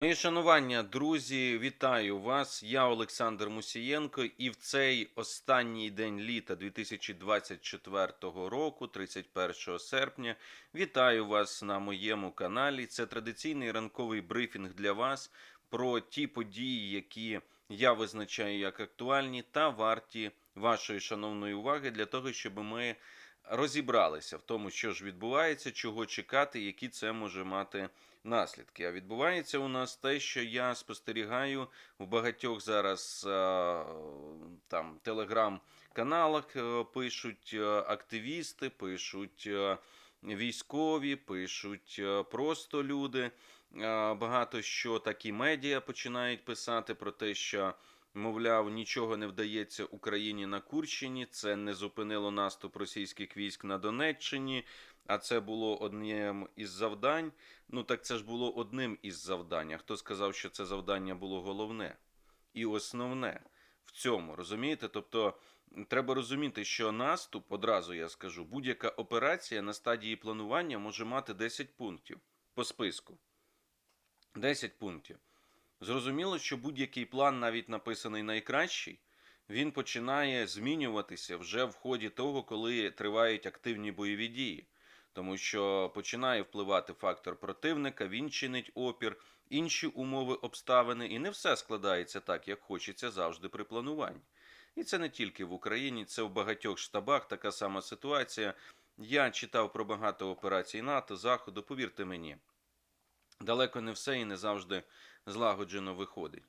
Мої шанування, друзі, вітаю вас. Я Олександр Мусієнко, і в цей останній день літа 2024 року, 31 серпня, вітаю вас на моєму каналі. Це традиційний ранковий брифінг для вас про ті події, які я визначаю як актуальні та варті вашої шановної уваги для того, щоб ми розібралися в тому, що ж відбувається, чого чекати, які це може мати наслідки. А відбувається у нас те, що я спостерігаю в багатьох зараз е, там телеграм-каналах е, пишуть е, активісти, пишуть військові, пишуть просто люди. Багато що такі медіа починають писати про те, що. Мовляв, нічого не вдається Україні на Курщині. Це не зупинило наступ російських військ на Донеччині. А це було одним із завдань. Ну так це ж було одним із завдань. А Хто сказав, що це завдання було головне і основне в цьому, розумієте? Тобто треба розуміти, що наступ, одразу я скажу, будь-яка операція на стадії планування може мати 10 пунктів по списку. 10 пунктів. Зрозуміло, що будь-який план, навіть написаний найкращий, він починає змінюватися вже в ході того, коли тривають активні бойові дії. Тому що починає впливати фактор противника, він чинить опір, інші умови обставини, і не все складається так, як хочеться завжди при плануванні. І це не тільки в Україні, це в багатьох штабах така сама ситуація. Я читав про багато операцій НАТО, Заходу, повірте мені, далеко не все і не завжди злагоджено виходить.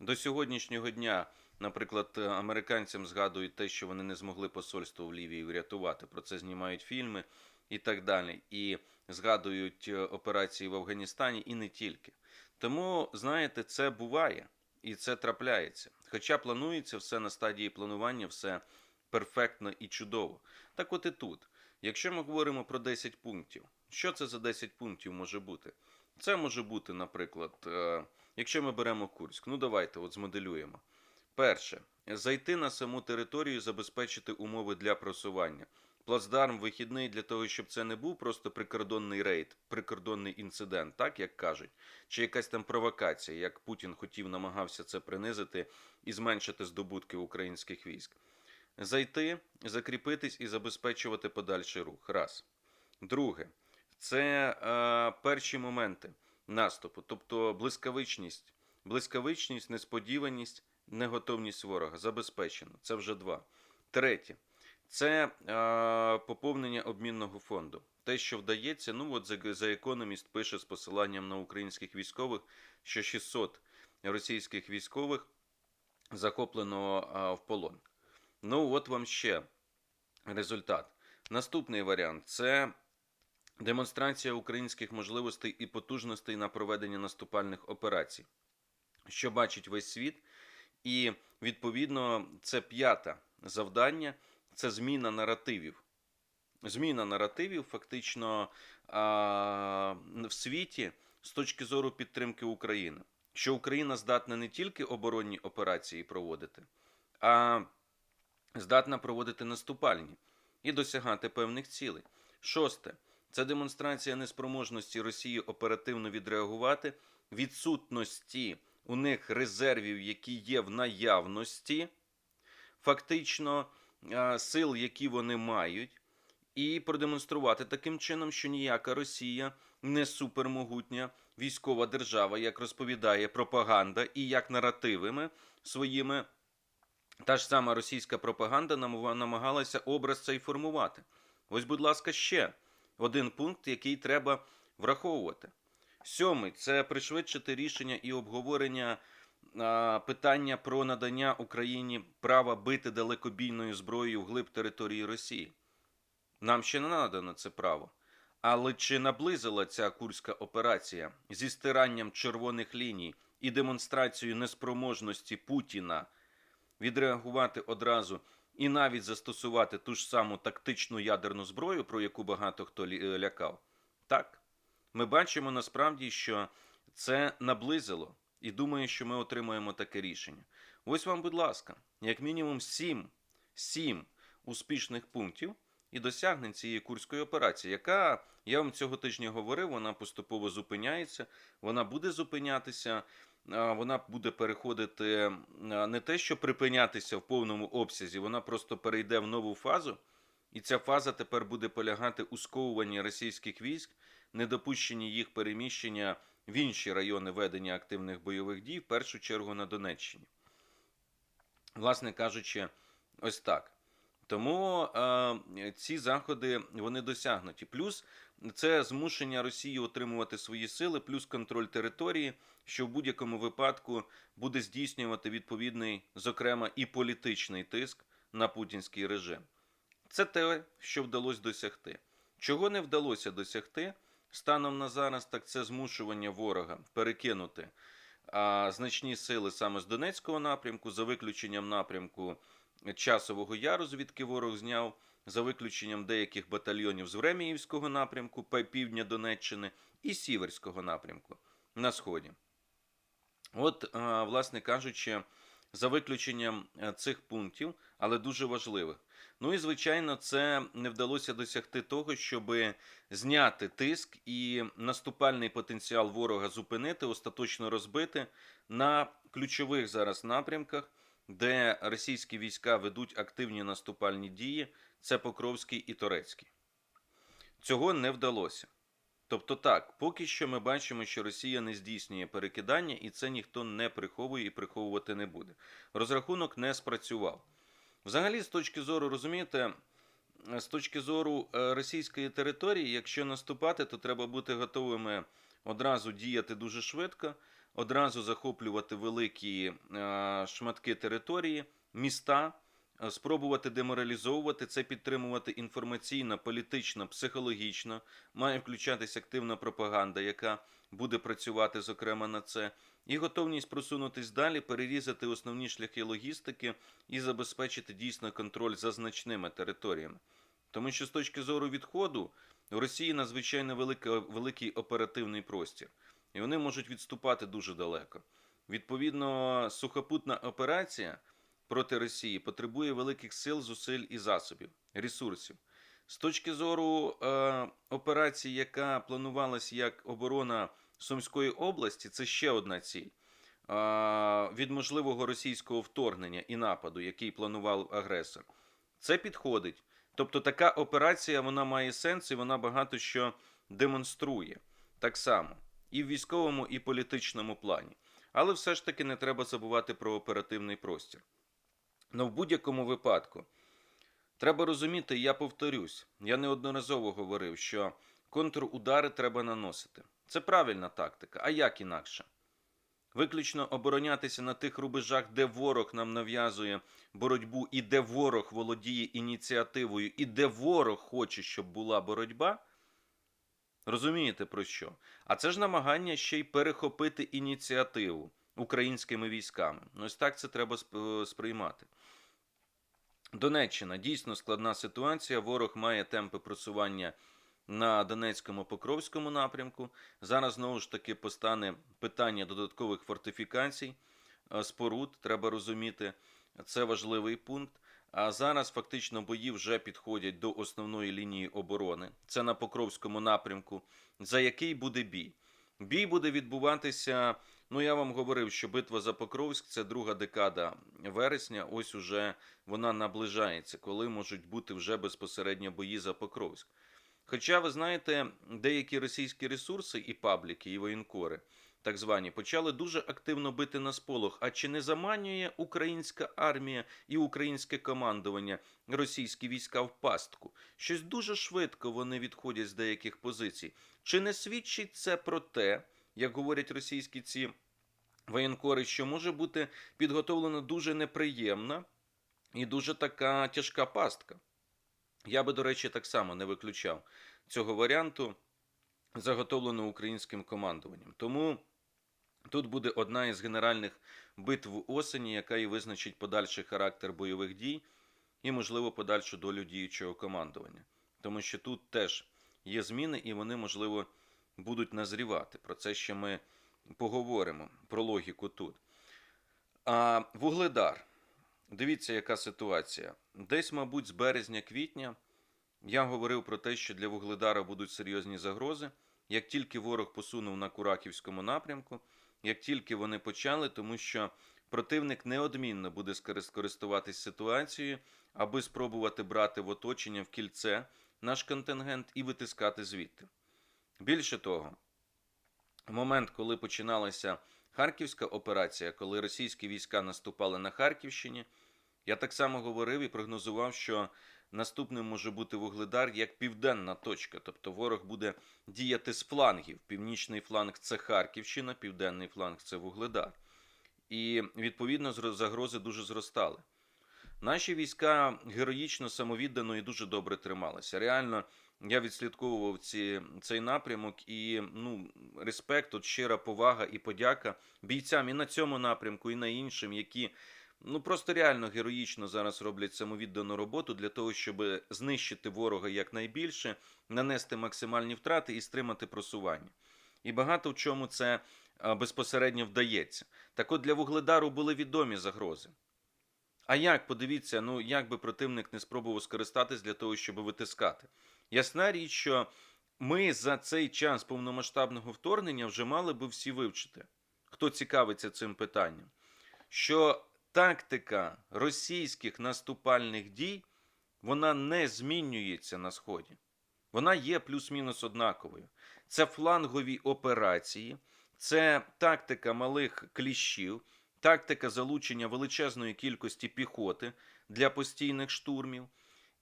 До сьогоднішнього дня, наприклад, американцям згадують те, що вони не змогли посольство в Лівії врятувати. Про це знімають фільми і так далі. І згадують е, операції в Афганістані і не тільки. Тому, знаєте, це буває і це трапляється. Хоча планується все на стадії планування, все перфектно і чудово. Так от і тут. Якщо ми говоримо про 10 пунктів, що це за 10 пунктів може бути? Це може бути, наприклад, е, якщо ми беремо Курськ, ну давайте от змоделюємо. Перше, зайти на саму територію, забезпечити умови для просування. Плацдарм вихідний для того, щоб це не був просто прикордонний рейд, прикордонний інцидент, так як кажуть, чи якась там провокація, як Путін хотів, намагався це принизити і зменшити здобутки українських військ. Зайти, закріпитись і забезпечувати подальший рух. Раз. Друге, це е, перші моменти наступу, тобто блискавичність, блискавичність, несподіваність, неготовність ворога. Забезпечено. Це вже два. Третє. Це е, поповнення обмінного фонду. Те, що вдається, ну от за, економіст пише з посиланням на українських військових, що 600 російських військових захоплено е, в полон. Ну, от вам ще результат. Наступний варіант це демонстрація українських можливостей і потужностей на проведення наступальних операцій, що бачить весь світ. І відповідно це п'яте завдання це зміна наративів. Зміна наративів фактично в світі з точки зору підтримки України, що Україна здатна не тільки оборонні операції проводити, а здатна проводити наступальні і досягати певних цілей. Шосте це демонстрація неспроможності Росії оперативно відреагувати, відсутності у них резервів, які є в наявності, фактично сил, які вони мають, і продемонструвати таким чином, що ніяка Росія не супермогутня військова держава, як розповідає пропаганда, і як наративами своїми. Та ж сама російська пропаганда намагалася образ цей формувати. Ось, будь ласка, ще один пункт, який треба враховувати. Сьомий це пришвидшити рішення і обговорення питання про надання Україні права бити далекобійною зброєю вглиб території Росії. Нам ще не надано це право. Але чи наблизила ця курська операція зі стиранням червоних ліній і демонстрацією неспроможності Путіна відреагувати одразу і навіть застосувати ту ж саму тактичну ядерну зброю, про яку багато хто лякав? Так, ми бачимо насправді, що це наблизило, і думаю, що ми отримаємо таке рішення. Ось вам, будь ласка, як мінімум сім, сім успішних пунктів, і досягнень цієї курської операції, яка я вам цього тижня говорив, вона поступово зупиняється, вона буде зупинятися. Вона буде переходити не те, що припинятися в повному обсязі, вона просто перейде в нову фазу, і ця фаза тепер буде полягати у сковуванні російських військ, недопущенні їх переміщення в інші райони ведення активних бойових дій, в першу чергу на Донеччині. Власне кажучи, ось так. Тому е, ці заходи вони досягнуті. Плюс це змушення Росії отримувати свої сили, плюс контроль території, що в будь-якому випадку буде здійснювати відповідний, зокрема, і політичний тиск на путінський режим. Це те, що вдалося досягти. Чого не вдалося досягти станом на зараз, так це змушування ворога перекинути а, значні сили саме з Донецького напрямку, за виключенням напрямку Часового Яру, звідки ворог зняв, за виключенням деяких батальйонів з Времіївського напрямку, півдня Донеччини і Сіверського напрямку на сході. От, а, власне кажучи, за виключенням е, цих пунктів, але дуже важливих. Ну і звичайно, це не вдалося досягти того, щоб зняти тиск і наступальний потенціал ворога зупинити, остаточно розбити на ключових зараз напрямках, де російські війська ведуть активні наступальні дії. Це Покровський і Торецький. Цього не вдалося. Тобто так, поки що ми бачимо, що Росія не здійснює перекидання, і це ніхто не приховує і приховувати не буде. Розрахунок не спрацював. Взагалі, з точки зору, розумієте, з точки зору е, російської території, якщо наступати, то треба бути готовими одразу діяти дуже швидко, одразу захоплювати великі е, шматки території, міста, е, спробувати деморалізовувати це, підтримувати інформаційно, політично, психологічно. Має включатись активна пропаганда, яка буде працювати, зокрема, на це. І готовність просунутись далі, перерізати основні шляхи логістики і забезпечити дійсно контроль за значними територіями. Тому що з точки зору відходу у Росії надзвичайно велика, великий оперативний простір, і вони можуть відступати дуже далеко. Відповідно, сухопутна операція проти Росії потребує великих сил, зусиль і засобів, ресурсів. З точки зору е, операції, яка планувалася як оборона Сумської області, це ще одна ціль. Е, від можливого російського вторгнення і нападу, який планував агресор. Це підходить. Тобто така операція вона має сенс і вона багато що демонструє. Так само і в військовому, і політичному плані. Але все ж таки не треба забувати про оперативний простір. Ну, в будь-якому випадку, треба розуміти, я повторюсь, я неодноразово говорив, що контрудари треба наносити. Це правильна тактика. А як інакше? Виключно оборонятися на тих рубежах, де ворог нам нав'язує боротьбу, і де ворог володіє ініціативою, і де ворог хоче, щоб була боротьба. Розумієте про що? А це ж намагання ще й перехопити ініціативу українськими військами. Ну, Ось так це треба сприймати. Донеччина дійсно складна ситуація. Ворог має темпи просування на Донецькому Покровському напрямку. Зараз знову ж таки постане питання додаткових фортифікацій, е, споруд. Треба розуміти, це важливий пункт. А зараз фактично бої вже підходять до основної лінії оборони. Це на Покровському напрямку, за який буде бій. Бій буде відбуватися. Ну, я вам говорив, що битва за Покровськ це друга декада вересня. Ось уже вона наближається, коли можуть бути вже безпосередньо бої за Покровськ. Хоча, ви знаєте, деякі російські ресурси і пабліки, і воєнкори, так звані, почали дуже активно бити на сполох. А чи не заманює українська армія і українське командування російські війська в пастку? Щось дуже швидко вони відходять з деяких позицій. Чи не свідчить це про те, як говорять російські ці воєнкори, що може бути підготовлена дуже неприємна і дуже така тяжка пастка? Я би, до речі, так само не виключав цього варіанту, заготовленого українським командуванням. Тому тут буде одна із генеральних битв осені, яка і визначить подальший характер бойових дій і, можливо, подальшу долю діючого командування. Тому що тут теж є зміни, і вони, можливо, будуть назрівати. Про це ще ми поговоримо, про логіку тут. А Вугледар. Дивіться, яка ситуація. Десь, мабуть, з березня-квітня я говорив про те, що для Вугледара будуть серйозні загрози. Як тільки ворог посунув на Кураківському напрямку, як тільки вони почали, тому що противник неодмінно буде скористуватись ситуацією, аби спробувати брати в оточення в кільце наш контингент і витискати звідти. Більше того, в момент, коли починалася Харківська операція, коли російські війська наступали на Харківщині, я так само говорив і прогнозував, що наступним може бути Вугледар як південна точка, тобто ворог буде діяти з флангів. Північний фланг це Харківщина, південний фланг це Вугледар. І відповідно загрози дуже зростали. Наші війська героїчно, самовіддано і дуже добре трималися. Реально, я відслідковував ці, цей напрямок і ну, респект, от щира повага і подяка бійцям і на цьому напрямку, і на іншим, які ну просто реально героїчно зараз роблять самовіддану роботу для того, щоб знищити ворога якнайбільше, нанести максимальні втрати і стримати просування. І багато в чому це безпосередньо вдається. Так от для Вугледару були відомі загрози. А як, подивіться, ну як би противник не спробував скористатись для того, щоб витискати? Ясна річ, що ми за цей час повномасштабного вторгнення вже мали би всі вивчити, хто цікавиться цим питанням, що тактика російських наступальних дій вона не змінюється на сході. Вона є плюс-мінус однаковою. Це флангові операції, це тактика малих кліщів, тактика залучення величезної кількості піхоти для постійних штурмів,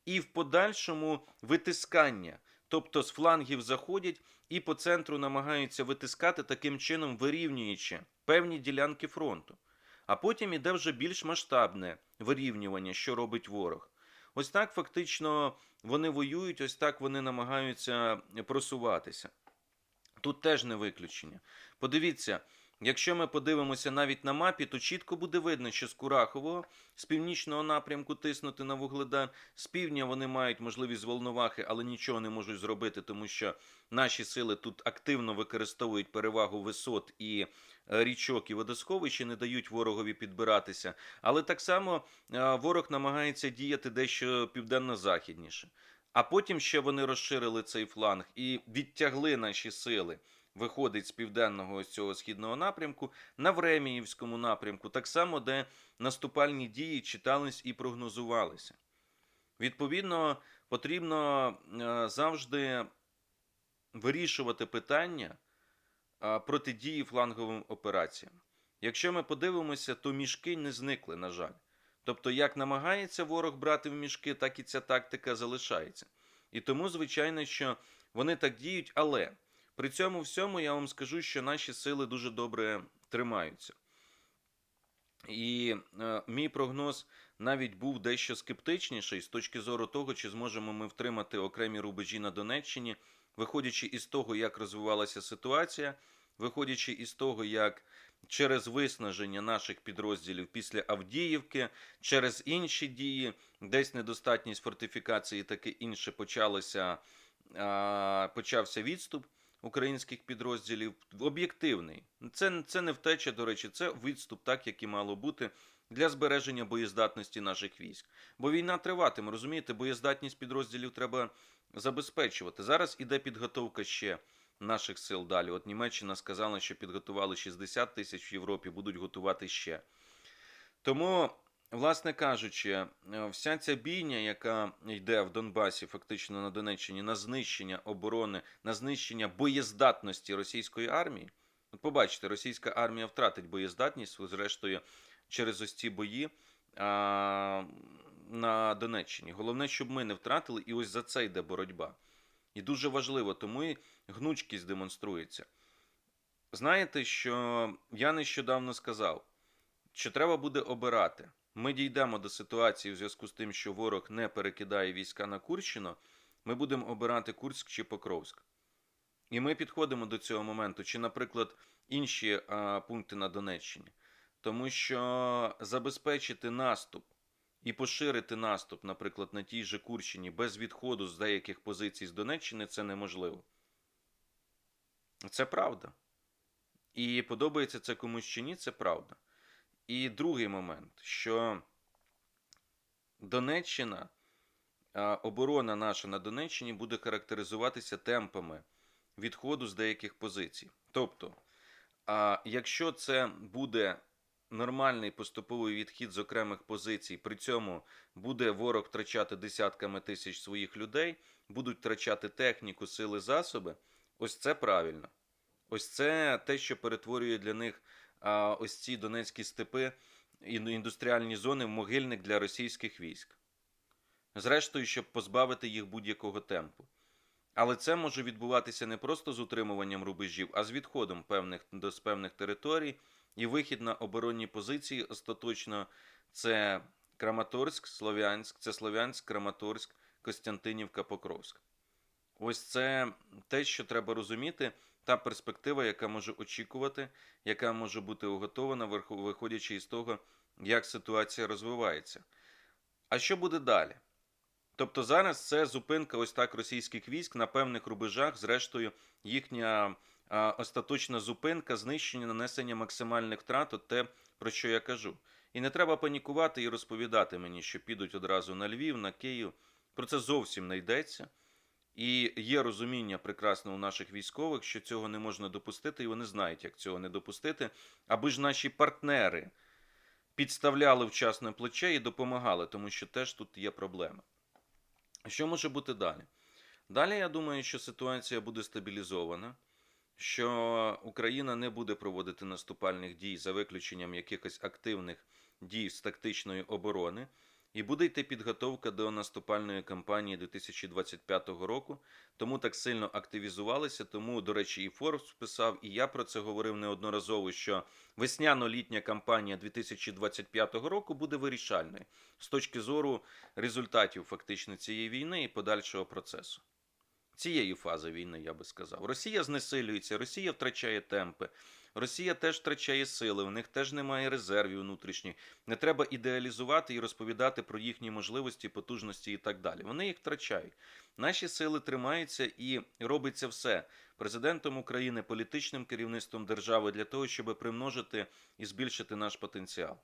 і в подальшому витискання. Тобто з флангів заходять і по центру намагаються витискати, таким чином вирівнюючи певні ділянки фронту. А потім іде вже більш масштабне вирівнювання, що робить ворог. Ось так фактично вони воюють, ось так вони намагаються просуватися. Тут теж не виключення. Подивіться, якщо ми подивимося навіть на мапі, то чітко буде видно, що з Курахового, з північного напрямку тиснути на Вугледар, з півдня вони мають можливість з Волновахи, але нічого не можуть зробити, тому що наші сили тут активно використовують перевагу висот і е, річок і водосховищ не дають ворогові підбиратися. Але так само е, ворог намагається діяти дещо південно-західніше. А потім ще вони розширили цей фланг і відтягли наші сили. Виходить з південного ось цього східного напрямку на Времіївському напрямку, так само, де наступальні дії читались і прогнозувалися. Відповідно, потрібно е, завжди вирішувати питання е, протидії фланговим операціям. Якщо ми подивимося, то мішки не зникли, на жаль. Тобто, як намагається ворог брати в мішки, так і ця тактика залишається. І тому, звичайно, що вони так діють, але при цьому всьому я вам скажу, що наші сили дуже добре тримаються. І е, мій прогноз навіть був дещо скептичніший з точки зору того, чи зможемо ми втримати окремі рубежі на Донеччині, виходячи із того, як розвивалася ситуація, виходячи із того, як через виснаження наших підрозділів після Авдіївки, через інші дії, десь недостатність фортифікації, таке інше почалося, а, почався відступ українських підрозділів. Об'єктивний. Це, це не втеча, до речі, це відступ, так як і мало бути. Для збереження боєздатності наших військ. Бо війна триватиме, розумієте, боєздатність підрозділів треба забезпечувати. Зараз іде підготовка ще наших сил далі. От Німеччина сказала, що підготували 60 тисяч в Європі, будуть готувати ще. Тому, власне кажучи, е, вся ця бійня, яка йде в Донбасі, фактично на Донеччині, на знищення оборони, на знищення боєздатності російської армії. От побачите, російська армія втратить боєздатність, зрештою, через ось ці бої а, на Донеччині. Головне, щоб ми не втратили, і ось за це йде боротьба. І дуже важливо, тому і гнучкість демонструється. Знаєте, що я нещодавно сказав, що треба буде обирати. Ми дійдемо до ситуації в зв'язку з тим, що ворог не перекидає війська на Курщину. Ми будемо обирати Курськ чи Покровськ. І ми підходимо до цього моменту, чи, наприклад, інші а, пункти на Донеччині. Тому що забезпечити наступ і поширити наступ, наприклад, на тій же Курщині без відходу з деяких позицій з Донеччини це неможливо. Це правда. І подобається це комусь чи ні, це правда. І другий момент, що Донеччина оборона наша на Донеччині буде характеризуватися темпами відходу з деяких позицій. Тобто, якщо це буде нормальний поступовий відхід з окремих позицій, при цьому буде ворог втрачати десятками тисяч своїх людей, будуть втрачати техніку, сили, засоби, ось це правильно. Ось це те, що перетворює для них ось ці донецькі степи і індустріальні зони в могильник для російських військ. Зрештою, щоб позбавити їх будь-якого темпу. Але це може відбуватися не просто з утримуванням рубежів, а з відходом певних, до з певних територій і вихід на оборонні позиції остаточно це Краматорськ, Слов'янськ, це Слов'янськ, Краматорськ, Костянтинівка, Покровськ. Ось це те, що треба розуміти, та перспектива, яка може очікувати, яка може бути уготована, виходячи із того, як ситуація розвивається. А що буде далі? Тобто зараз це зупинка ось так російських військ на певних рубежах, зрештою, їхня остаточна зупинка, знищення, нанесення максимальних втрат, от те, про що я кажу. І не треба панікувати і розповідати мені, що підуть одразу на Львів, на Київ. Про це зовсім не йдеться. І є розуміння прекрасно у наших військових, що цього не можна допустити, і вони знають, як цього не допустити, аби ж наші партнери підставляли вчасне плече і допомагали, тому що теж тут є проблеми. Що може бути далі? Далі я думаю, що ситуація буде стабілізована, що Україна не буде проводити наступальних дій за виключенням якихось активних дій з тактичної оборони, і буде йти підготовка до наступальної кампанії 2025 року. Тому так сильно активізувалися. Тому, до речі, і Форбс писав, і я про це говорив неодноразово, що весняно-літня кампанія 2025 року буде вирішальною з точки зору результатів фактично цієї війни і подальшого процесу. Цієї фази війни, я би сказав. Росія знесилюється, Росія втрачає темпи, Росія теж втрачає сили, в них теж немає резервів внутрішніх. Не треба ідеалізувати і розповідати про їхні можливості, потужності і так далі. Вони їх втрачають. Наші сили тримаються і робиться все президентом України, політичним керівництвом держави для того, щоб примножити і збільшити наш потенціал.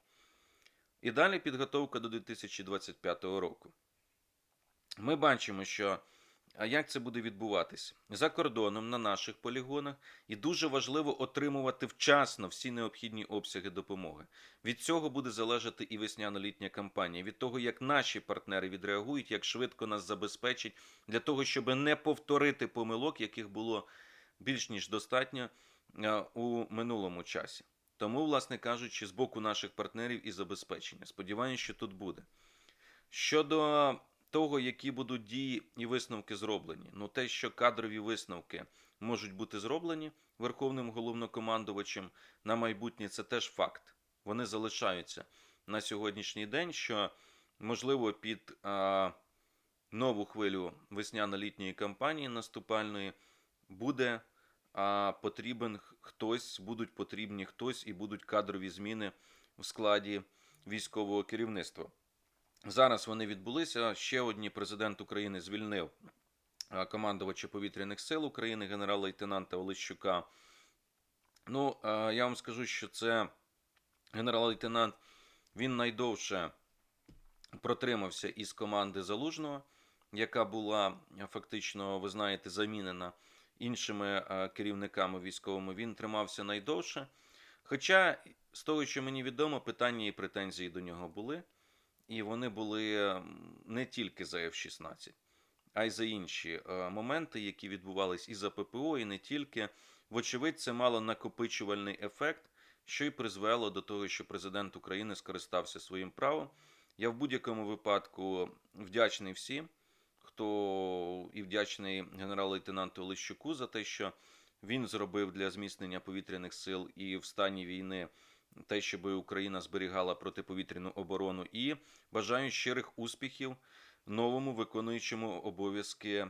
І далі підготовка до 2025 року. Ми бачимо, що а як це буде відбуватися за кордоном на наших полігонах, і дуже важливо отримувати вчасно всі необхідні обсяги допомоги. Від цього буде залежати і весняно-літня кампанія, від того, як наші партнери відреагують, як швидко нас забезпечать, для того, щоб не повторити помилок, яких було більш ніж достатньо у минулому часі. Тому, власне кажучи, з боку наших партнерів і забезпечення. Сподіваюся, що тут буде. Щодо того, які будуть дії і висновки зроблені. Ну, те, що кадрові висновки можуть бути зроблені Верховним головнокомандувачем на майбутнє, це теж факт. Вони залишаються на сьогоднішній день, що можливо під а, нову хвилю весняно-літньої кампанії наступальної буде а, потрібен хтось, будуть потрібні хтось і будуть кадрові зміни в складі військового керівництва. Зараз вони відбулися. Ще одні президент України звільнив командувача повітряних сил України, генерал-лейтенанта Олещука. Ну, я вам скажу, що це генерал-лейтенант, він найдовше протримався із команди Залужного, яка була фактично, ви знаєте, замінена іншими керівниками військовими. Він тримався найдовше. Хоча, з того, що мені відомо, питання і претензії до нього були. І вони були не тільки за F-16, а й за інші е, моменти, які відбувались і за ППО, і не тільки. Вочевидь, це мало накопичувальний ефект, що й призвело до того, що президент України скористався своїм правом. Я в будь-якому випадку вдячний всім, хто і вдячний генерал-лейтенанту Олещуку за те, що він зробив для зміцнення повітряних сил і в стані війни те, щоб Україна зберігала протиповітряну оборону, і бажаю щирих успіхів новому виконуючому обов'язки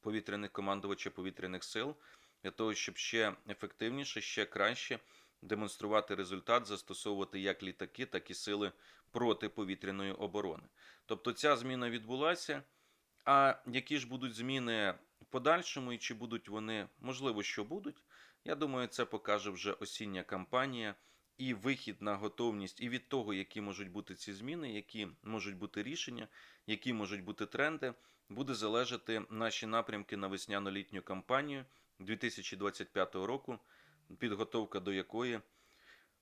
повітряних командувача повітряних сил для того, щоб ще ефективніше, ще краще демонструвати результат, застосовувати як літаки, так і сили протиповітряної оборони. Тобто ця зміна відбулася. А які ж будуть зміни в подальшому, і чи будуть вони, можливо, що будуть? Я думаю, це покаже вже осіння кампанія і вихід на готовність, і від того, які можуть бути ці зміни, які можуть бути рішення, які можуть бути тренди, буде залежати наші напрямки на весняно-літню кампанію 2025 року, підготовка до якої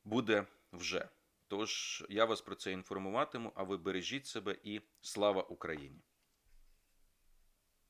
буде вже. Тож я вас про це інформуватиму, а ви бережіть себе і слава Україні!